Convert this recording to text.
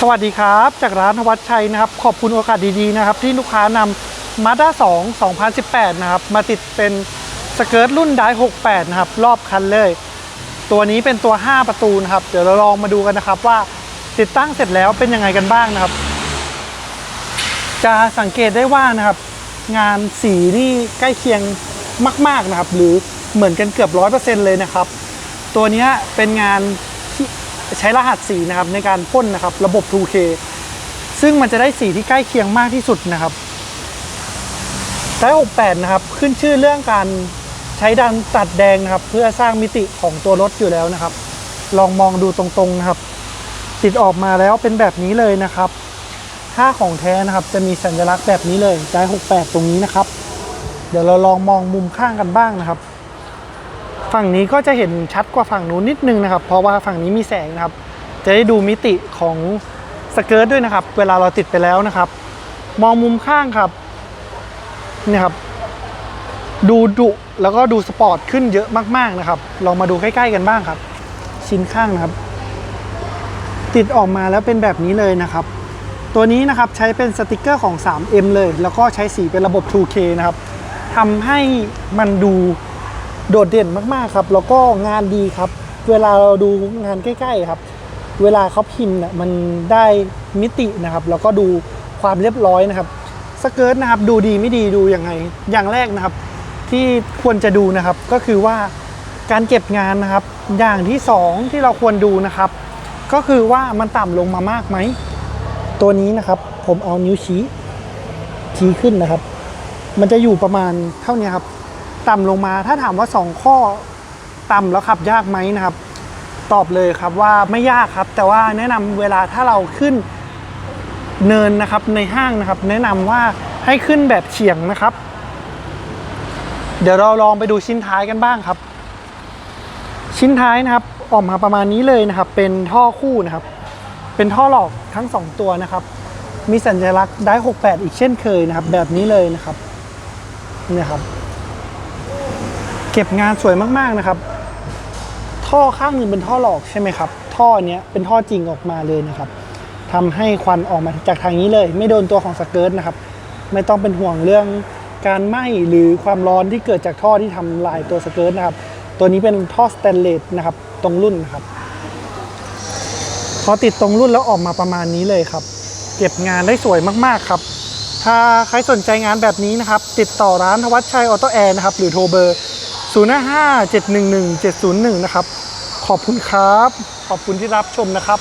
สวัสดีครับ จากร้านธวัชชัยนะครับ ขอบคุณโอกาสดีๆนะครับ ที่ลูกค้านำ Mazda 2 2018 นะครับ มาติดเป็นสเกิร์ตรุ่นได้68 นะครับ รอบคันเลย ตัวนี้เป็นตัว 5 ประตูนะครับ เดี๋ยวเราลองมาดูกันนะครับว่าติดตั้งเสร็จแล้วเป็นยังไงกันบ้างนะครับ จะสังเกตได้ว่านะครับ งานสีนี่ใกล้เคียงมาก ๆนะครับ หรือเหมือนกันเกือบร้อยเปอร์เซ็นต์เลยนะครับ ตัวนี้เป็นงาน ใช้รหัสสีนะครับในการพ่นนะครับ ระบบ 2K ซึ่งมันจะได้สีที่ใกล้เคียงมากที่สุดนะครับได68 นะครับ ขึ้นชื่อเรื่องการใช้ดันตัดแดงนะครับ เพื่อสร้างมิติของตัวรถอยู่แล้วนะครับ ลองมองดูตรงๆนะครับ ติดออกมาแล้วเป็นแบบนี้เลยนะครับถ้าของแท้นะครับจะมีสัญลักษณ์แบบนี้เลยได้68 ตรงนี้นะครับ เดี๋ยวเราลองมองมุมข้างกันบ้างนะครับ ฝั่งนี้ก็จะเห็นชัดกว่าฝั่งนู้นนิดนึงนะครับ เพราะว่าฝั่งนี้มีแสงนะครับ จะได้ดูมิติของสเกิร์ตด้วยนะครับ เวลาเราติดไปแล้วนะครับ มองมุมข้างครับนี่ครับ ดูดุแล้วก็ดูสปอร์ตขึ้นเยอะมากๆนะครับ ลองมาดูใกล้ๆกันบ้างครับ ชิ้นข้างนะครับ ติดออกมาแล้วเป็นแบบนี้เลยนะครับ ตัวนี้นะครับใช้เป็นสติกเกอร์ของ 3M เลย แล้วก็ใช้สีเป็นระบบ 2K นะครับทำให้มันดู โดดเด่นมากๆครับ แล้วก็งานดีครับ เวลาเราดูงานใกล้ ๆครับ เวลาเขาพิมพ์น่ะมันได้มิตินะครับ แล้วก็ดูความเรียบร้อยนะครับสเกิร์ตนะครับดูดีไม่ดีดูยังไง อย่างแรกนะครับ ที่ควรจะดูนะครับก็คือว่าการเก็บงานนะครับ อย่างที่สองที่เราควรดูนะครับ ก็คือว่ามันต่ำลงมามากไหม ตัวนี้นะครับผมเอานิ้วชี้ชี้ขึ้นนะครับ มันจะอยู่ประมาณเท่านี้ครับ ต่ำลงมา ถ้าถามว่า 2 ข้อต่ำแล้วขับยากไหมนะครับ ตอบเลยครับว่าไม่ยากครับ แต่ว่าแนะนำเวลาถ้าเราขึ้นเนินนะครับในห้างนะครับ แนะนำว่าให้ขึ้นแบบเฉียงนะครับ เดี๋ยวเราลองไปดูชิ้นท้ายกันบ้างครับ ชิ้นท้ายนะครับออกมาประมาณนี้เลยนะครับ เป็นท่อคู่นะครับ เป็นท่อหลอกทั้ง 2 ตัวนะครับ มีสัญลักษณ์ได้68 อีกเช่นเคยนะครับ แบบนี้เลยนะครับเนี่ยครับ เก็บงานสวยมากๆนะครับ ท่อข้างหนึ่งเป็นท่อหลอกใช่ไหมครับ ท่อเนี้ยเป็นท่อจริงออกมาเลยนะครับทำให้ควันออกมาจากทางนี้เลย ไม่โดนตัวของสเกิร์ตนะครับ ไม่ต้องเป็นห่วงเรื่องการไหม้หรือความร้อนที่เกิดจากท่อที่ทำลายตัวสเกิร์ตนะครับ ตัวนี้เป็นท่อสแตนเลสนะครับตรงรุ่นนะครับ พอติดตรงรุ่นแล้วออกมาประมาณนี้เลยครับ เก็บงานได้สวยมากๆครับ ถ้าใครสนใจงานแบบนี้นะครับ ติดต่อร้านทวัชชัยออโตแอร์นะครับ หรือโทรเบอร์ 0 5 7 1 1 7 0 1 นะครับ ขอบคุณครับ ขอบคุณที่รับชมนะครับ